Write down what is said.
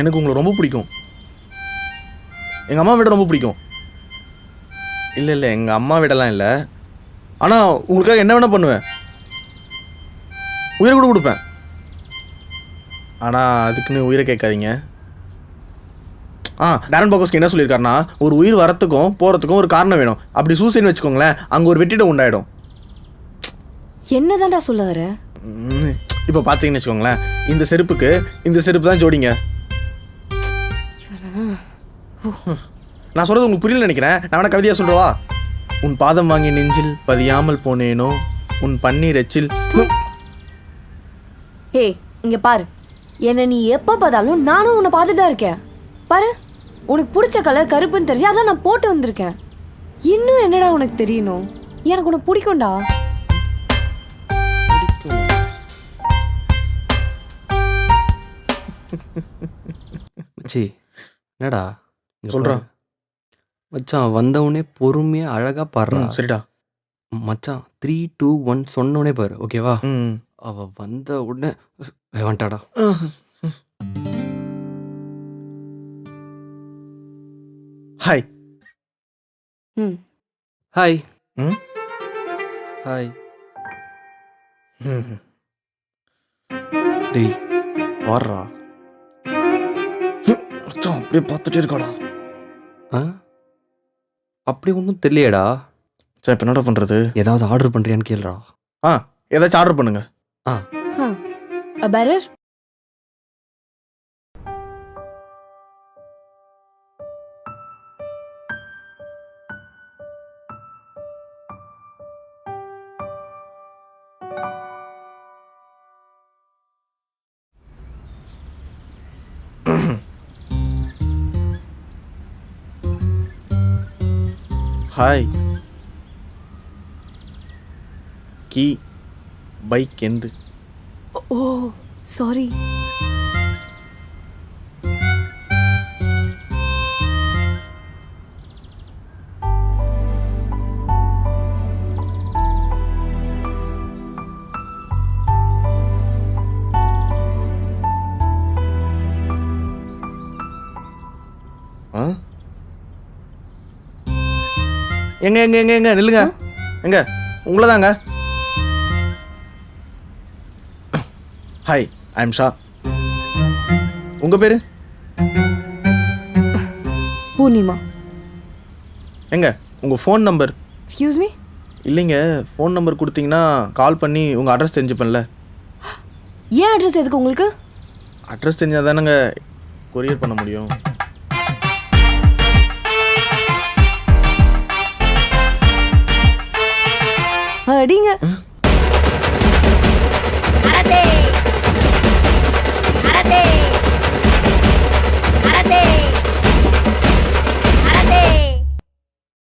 எனக்கு உங்களை ரொம்ப பிடிக்கும். எங்கள் அம்மா விட ரொம்ப பிடிக்கும். இல்லை இல்லை எங்கள் அம்மா விடலாம் இல்லை. ஆனால் உங்களுக்காக என்ன வேணால் பண்ணுவேன். உயிரை கூட கொடுப்பேன். ஆனால் அதுக்குன்னு உயிரை கேட்காதீங்க. ஆ டேரன் பாக்கோஸ்க்கு என்ன சொல்லியிருக்காருன்னா ஒரு உயிர் வரத்துக்கும் போகிறதுக்கும் ஒரு காரணம் வேணும். அப்படி சூசைன்னு வச்சுக்கோங்களேன் அங்கே ஒரு வெற்றிடம் உண்டாயிடும். என்னதான்டா சொல்ல வர? இப்போ பார்த்தீங்கன்னு வச்சுக்கோங்களேன் இந்த செருப்புக்கு இந்த செருப்பு தான் ஜோடிங்க. நான் சொல்றது உங்களுக்கு புரியல நினைக்கிறேன். நான் வேணா கவிதையா சொல்றவா? உன் பாதம் வாங்கி நெஞ்சில் பதியாமல் போனேனோ? உன் பன்னீர் எச்சில் ஹே இங்க பாரு. என்ன நீ எப்ப பார்த்தாலும் நானும் உன்னை பார்த்துட்டு தான் இருக்கேன். பாரு உனக்கு பிடிச்ச கலர் கருப்புன்னு தெரிஞ்சு அதான் நான் போட்டு வந்திருக்கேன். இன்னும் என்னடா உனக்கு தெரியணும்? எனக்கு உனக்கு பிடிக்கும்டா. மச்சி என்னடா. பாரு. மச்சான் வந்தவுடனே பொறுமையா அழகா பாடுறா. ம், சரிடா. மச்சான் த்ரீ டூ ஒன் சொன்னோடனே பாரு ஓகேவா ம் அவ வந்த உடனே வந்துட்டாடா. ஹாய் ம். ஹாய் ம்? ஹாய் ம். டேய். வாடுறா மச்சான் அப்படியே பார்த்துட்டே இருக்காடா. ஆ? அப்படி ஒன்றும் தெரியலையேடா. சரி இப்போ என்னடா பண்ணுறது ஏதாவது ஆர்டர் பண்ணுறியான்னு கேளுடா. ஆ ஏதாச்சும் ஆர்டர் பண்ணுங்க. ஆ. A hi. கீ பைக் எந்து. ஓ சாரி. ஆ? எங்க எங்க எங்க எங்க? நில்லுங்க. எங்க? உங்களை தாங்க ஹாய் ஐ எம் ஷா உங்க பேரு? பூர்ணிமா. எங்க? உங்க ஃபோன் நம்பர் எக்ஸ்கியூஸ் மீ இல்லைங்க ஃபோன் நம்பர் கொடுத்தீங்கன்னா கால் பண்ணி உங்கள் அட்ரஸ் தெரிஞ்சுப்பேன்ல. ஏன் அட்ரஸ் எதுக்கு உங்களுக்கு? அட்ரஸ் தெரிஞ்சால் தானேங்க கொரியர் பண்ண முடியும். அடிங்க. அரதே அரதே